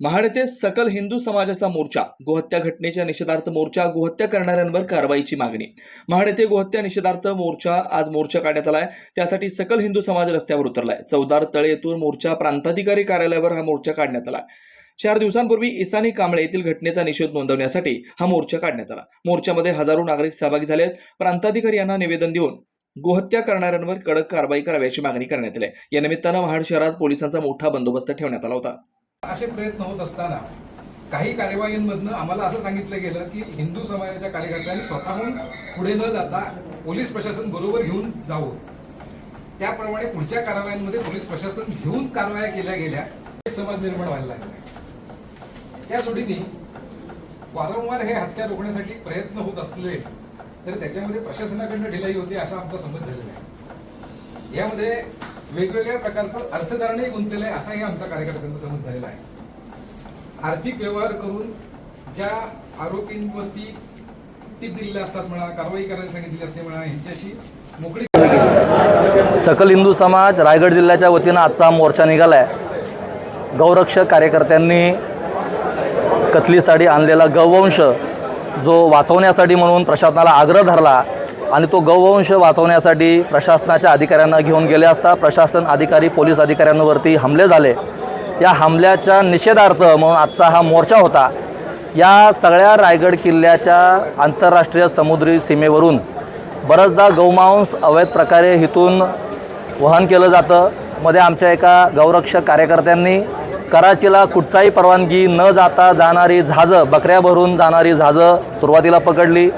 महाड येथे सकल हिंदू समाजाचा मोर्चा गोहत्या घटनेच्या निषेधार्थ मोर्चा गोहत्या करणाऱ्यांवर कारवाईची मागणी. महाड येथे गोहत्या निषेधार्थ मोर्चा आज मोर्चा काढण्यात आलाय. त्यासाठी सकल हिंदू समाज रस्त्यावर उतरलाय. चौदार तळे येथून मोर्चा प्रांताधिकारी कार्यालयावर हा मोर्चा काढण्यात आला. चार दिवसांपूर्वी इसानी कांबळे येथील घटनेचा निषेध नोंदवण्यासाठी हा मोर्चा काढण्यात आला. मोर्चामध्ये हजारो नागरिक सहभागी झाले प्रांताधिकारी यांना निवेदन देऊन गोहत्या करणाऱ्यांवर कडक कारवाई करावी अशी मागणी करण्यात आली. या निमित्तानं महाड शहरात पोलिसांचा मोठा बंदोबस्त ठेवण्यात आला होता. असे प्रयत्न होत असताना काही कार्यवाहींमधनं आम्हाला असं सांगितलं गेलं की हिंदू समाजाच्या कार्यकर्त्यांनी स्वतःहून पुढे न जाता पोलीस प्रशासन बरोबर घेऊन जावं. त्याप्रमाणे पुढच्या कारवायांमध्ये पोलीस प्रशासन घेऊन कारवाया केल्या गेल्या समाज निर्माण व्हायला लागला. त्या जोडीने वारंवार हे हत्या रोखण्यासाठी प्रयत्न होत असले तर त्याच्यामध्ये प्रशासनाकडनं ढिलाई होती असा आमचा समज झालेला आहे. यामध्ये वेगवेगळ्या प्रकारचं अर्थकारणही गुंतलेलं आहे. असाही आमचा कार्यकर्त्यांचा समज झालेला आहे. आर्थिक व्यवहार करून ज्या आरोपींवरती टीप दिलेल्या असतात म्हणा कारवाई करायला सांगितलेली असते म्हणा यांच्याशी मोकळी सकल हिंदू समाज रायगड जिल्ह्याच्या वतीनं आजचा मोर्चा निघाला आहे गौरक्षक कार्यकर्त्यांनी कथलीसाठी आणलेला गौवंश जो वाचवण्यासाठी म्हणून प्रशासनाला आग्रह धरला आणि तो गौवंश वाचवण्यासाठी प्रशासनाच्या अधिकाऱ्यांना घेऊन गेले असता प्रशासन अधिकारी पोलीस अधिकाऱ्यांवरती हमले झाले. या हमल्याच्या निषेधार्थ म्हणून आजचा हा मोर्चा होता. या सगळ्या रायगड किल्ल्याच्या आंतरराष्ट्रीय समुद्री सीमेवरून बरंचदा गौमांस अवैध प्रकारे हिथून वहन केलं जातं. मध्ये आमच्या एका गौरक्षक कार्यकर्त्यांनी कराचीला कुठचाही परवानगी न जाता जाणारी झाजं बकऱ्या भरून जाणारी झाजं सुरुवातीला पकडली.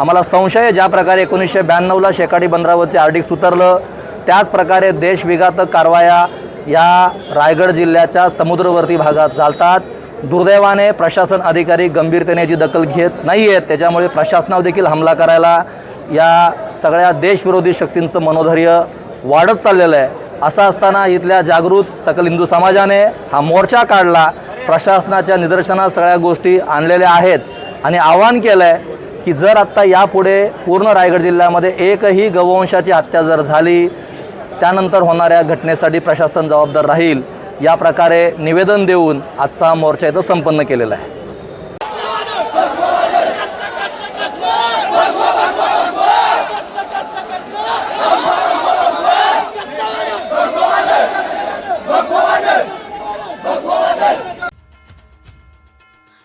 आम्हाला संशय आहे, ज्या प्रकारे एकोणीसशे ब्याण्णवला शेकाडी बंदरावरती आर्टिक्स उतरलं त्याचप्रकारे देशविघातक कारवाया या रायगड जिल्ह्याच्या समुद्रवर्ती भागात चालतात. दुर्दैवाने प्रशासन अधिकारी गंभीरतेने याची दखल घेत नाही आहेत त्याच्यामुळे प्रशासनावर देखील हमला करायला या सगळ्या देशविरोधी शक्तींचं मनोधैर्य वाढत चाललेलं आहे. असं असताना इथल्या जागृत सकल हिंदू समाजाने हा मोर्चा काढला. प्रशासनाच्या निदर्शनात सगळ्या गोष्टी आणलेल्या आहेत. आणि आवाहन केलं आहे की जर आत्ता यापुढे पूर्ण रायगड जिल्ह्यामध्ये एकही गौवंशाची हत्या जर झाली त्यानंतर होणाऱ्या घटनेसाठी प्रशासन जबाबदार राहील या प्रकारे निवेदन देऊन आजचा मोर्चा इथं संपन्न केलेला आहे.